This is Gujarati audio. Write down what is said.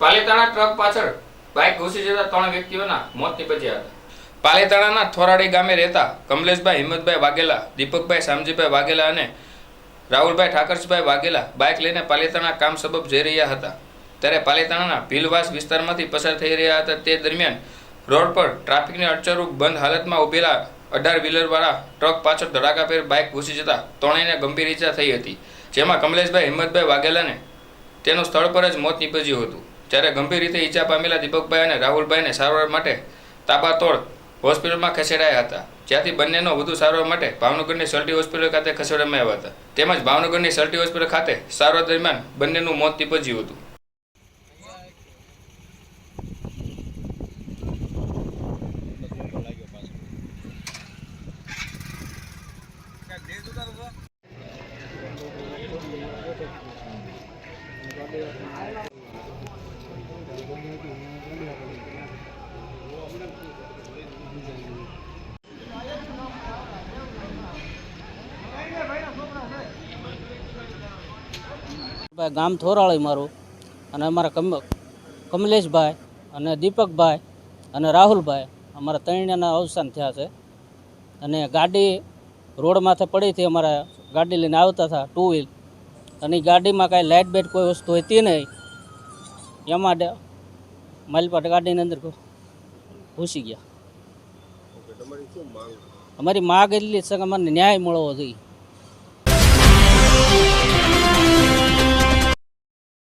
પાલીતાણા ટ્રક પાછળ બાઇક ઘૂસી જતા ત્રણ વ્યક્તિઓના મોત નીપજ્યા હતા. પાલેતાણાના થોરાડી ગામે રહેતા કમલેશભાઈ, હિંમતભાઈ વાઘેલા, દીપકભાઈ, શામજીભાઈ વાઘેલા અને રાહુલભાઈ ઠાકરજીભાઈ વાઘેલા બાઇક લઈને પાલેતાણા કામ સબબ જઈ રહ્યા હતા. ત્યારે પાલેતાણાના ભીલવાસ વિસ્તારમાંથી પસાર થઈ રહ્યા હતા. તે દરમિયાન રોડ પર ટ્રાફિકની અડચરૂપ બંધ હાલતમાં ઊભેલા અઢાર વ્હીલરવાળા ટ્રક પાછળ ધડાકાભેર બાઇક ઘૂસી જતા ત્રણેયને ગંભીર ઈજા થઈ હતી, જેમાં કમલેશભાઈ, હિંમતભાઈ વાઘેલાને તેનું સ્થળ પર જ મોત નીપજ્યું હતું. જ્યારે ગંભીર રીતે ઈજા પામેલા દીપકભાઈ અને રાહુલભાઈને સારવાર માટે તાબાતોડ હોસ્પિટલમાં ખસેડાયા હતા. જ્યાંથી બંનેનો વધુ સારવાર માટે ભાવનગરની સલટી હોસ્પિટલ ખાતે ખસેડવામાં આવ્યા હતા. તેમજ ભાવનગરની સલટી હોસ્પિટલ ખાતે સારવાર દરમિયાન બંનેનું મોત નીપજ્યું હતું. ભાઈ, ગામ થોરાળી મારું અને અમારા કમ, કમલેશભાઈ અને દીપકભાઈ અને રાહુલભાઈ અમારા ત્રણના અવસાન થયા છે. અને ગાડી રોડ માથે પડી હતી, અમારા ગાડી લઈને આવતા હતા ટુ વ્હીલ અને ગાડીમાં કાંઈ લાઇટ બેટ કોઈ વસ્તુ હતી નહીં. એમાં ડે- માલપાટ ગાડીની અંદર ઘૂસી ગયા. અમારી માગ એટલી છે કે અમને ન્યાય મળવો જોઈએ.